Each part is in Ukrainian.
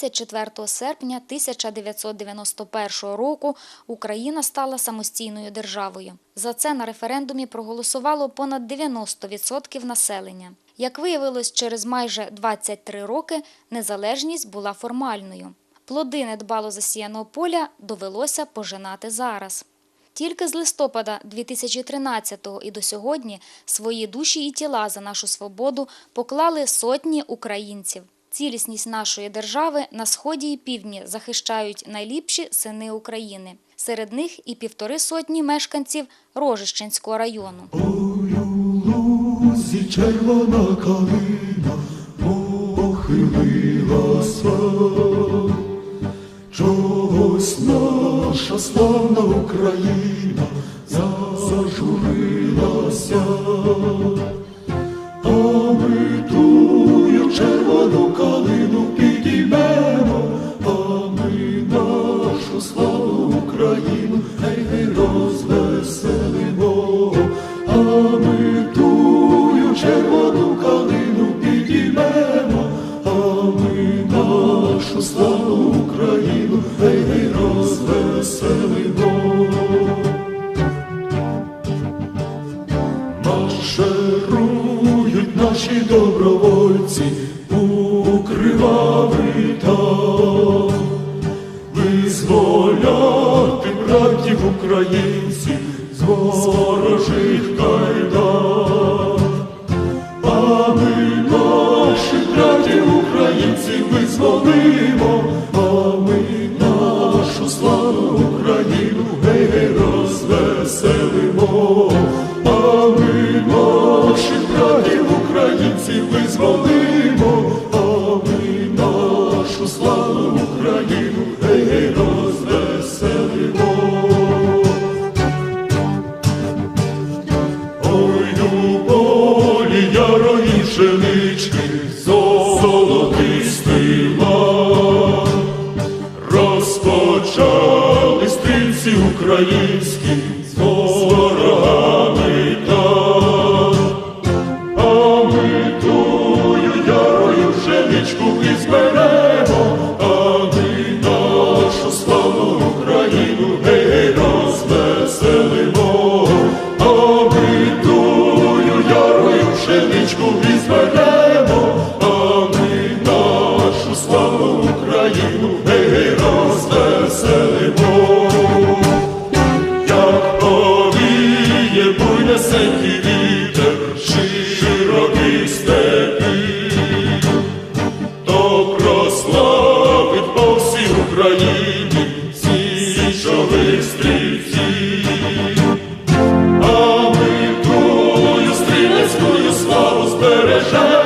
24 серпня 1991 року Україна стала самостійною державою. За це на референдумі проголосувало понад 90% населення. Як виявилось, через майже 23 роки незалежність була формальною. Плоди недбало засіяного поля довелося пожинати зараз. Тільки з листопада 2013-го і до сьогодні свої душі і тіла за нашу свободу поклали сотні українців. Цілісність нашої держави на сході і півдні захищають найліпші сини України. Серед них і півтори сотні мешканців Рожищенського району. Лузі червона калина чогось наша славна Україна зажурилася, славу Україну гей, гей, розвеселимо. Ой, у полі ярої пшенички, золотистий лад, Розпочали стрільці українські славу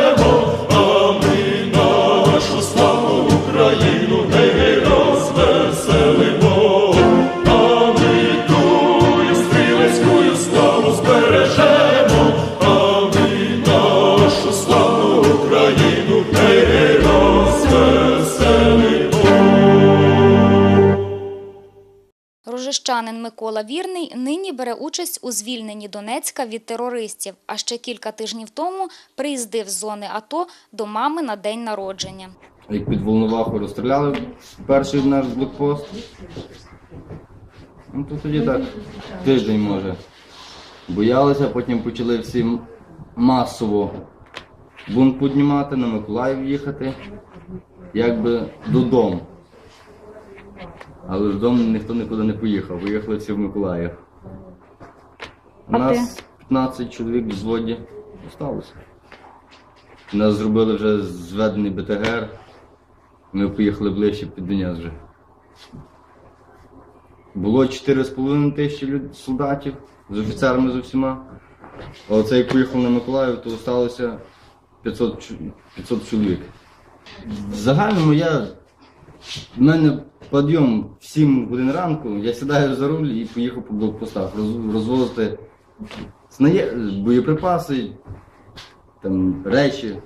Рожищанин Микола Вірний нині бере участь у звільненні Донецька від терористів, а ще кілька тижнів тому приїздив з зони АТО до мами на день народження. Як під Волноваху розстріляли перший наш блокпост. Ну то тоді так, тиждень може. Боялися, потім почали всі масово бунт піднімати, на Миколаїв їхати, якби додому. Але додому ніхто нікуди не поїхав, поїхали всі в Миколаїв. У нас 15 чоловік в взводі залишилося. Нас зробили вже зведений БТГР. Ми поїхали ближче під Донець вже. Було 4,5 тисячі люд- солдатів з офіцерами з усіма. А оце як поїхав на Миколаїв, то залишилося 500, чу- 500 чоловік. В загальному я. В мене підйом в 7 годин ранку, я сідаю за руль і поїхав по блокпостах роз- розвозити знає- боєприпаси, там, речі.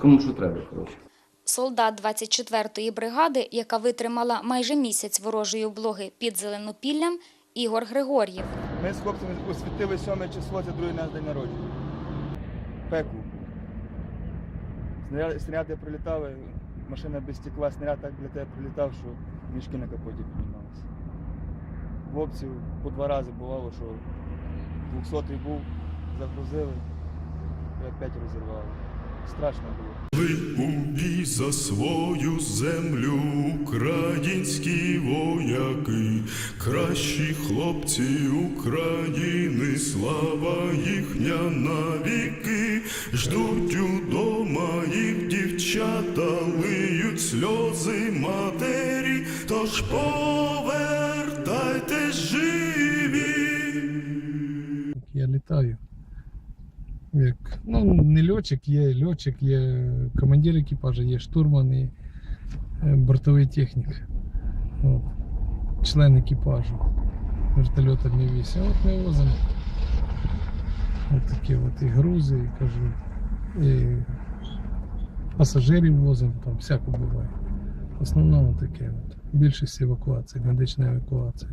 Кому що треба, коротше. Солдат 24-ї бригади, яка витримала майже місяць ворожої облоги під Зеленопіллям, Ігор Григор'єв. Ми з хлопцями освітили 7 число, це другий наш день народження. Пеку. Снаряди, снаряди прилітали, машина без стекла, снаряд так для тебе прилітав, що мішки на капоті піднімалися. Хлопців по два рази бувало, що 200 був, загрузили і опять розірвали. Страшно було. У бій за свою землю українські вояки, кращі хлопці України, слава їхня навіки, ждуть удома їх дівчата, лиють сльози матері, тож повертайтесь живі. Я літаю. Як, ну, не льотчик, є льотчик, є командир екіпажу, є штурман і е, бортовий технік. От. Член екіпажу вертольота Мі-8. От ми возимо от такі от і грузи, і кажу, і пасажирів возимо, там всяко буває. В основному таке. От. Більшість евакуації, медична евакуація.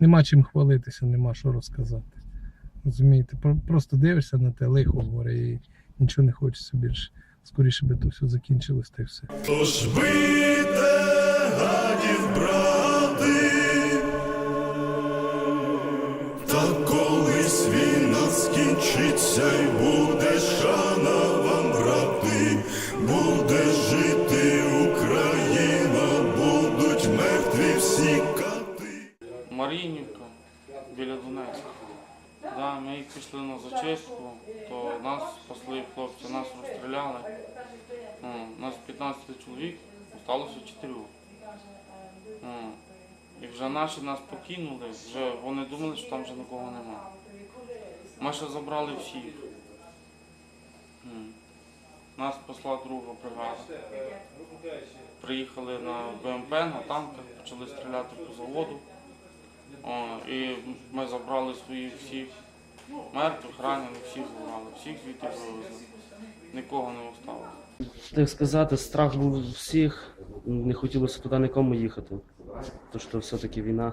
Нема чим хвалитися, нема що розказати. Розумієте, Про- просто дивишся на те лихо горе і нічого не хочеться більше. Скоріше би то все закінчилось та й все. Тож бийте гадів, брати, та колись війна скінчиться пішли на зачистку, то нас спасли хлопці, нас розстріляли. М, Нас 15 чоловік, залишилося 4. М, І вже наші нас покинули, вже вони думали, що там вже нікого нема. Ми ще забрали всіх. Нас спасла друга бригада. Приїхали на БМП, на танках, почали стріляти по заводу. О, і ми забрали своїх всіх мертвих, ранених, всіх забрали, всіх звідти вивезли. Нікого не осталось. Так сказати, страх був у всіх, не хотілося туди нікому їхати. То що все-таки війна.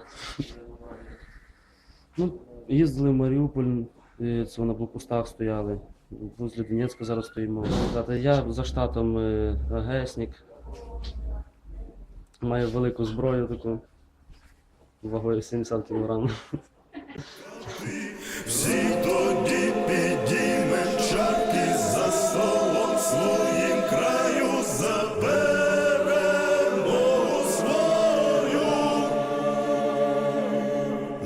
Ну, їздили в Маріуполь, е, це на блокпостах стояли. Возле Донецька зараз стоїмо. Я за штатом е, агесник. Маю велику зброю таку. Вагою 70 кг. Всі тоді підіймем чарки за столом своїм краю за перемогу свою,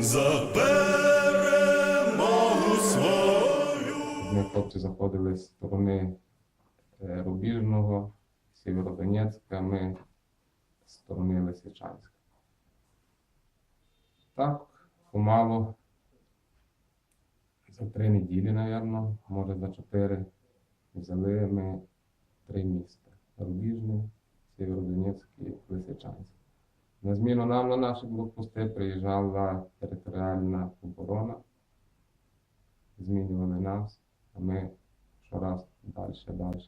за перемогу свою. Ми хлопці заходили з сторони е, Рубіжного, Сєвєродонецька, ми з сторони Лисичанська. Так, помалу, за три неділі, напевно, може за чотири, взяли ми три міста: Рубіжне, Сєвєродонецьк і Лисичанськ. На зміну нам на наші блокпости приїжджала територіальна оборона, змінювали нас, а ми щораз далі, далі.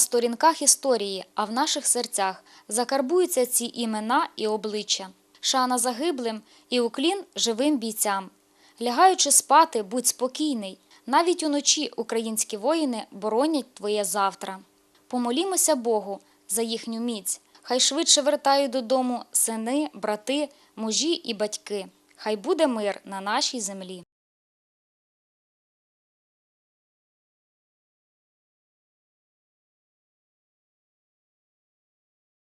Сторінках історії, а в наших серцях закарбуються ці імена і обличчя. Шана загиблим і уклін живим бійцям. Лягаючи спати, будь спокійний. Навіть уночі українські воїни боронять твоє завтра. Помолімося Богу за їхню міць. Хай швидше вертають додому сини, брати, мужі і батьки. Хай буде мир на нашій землі.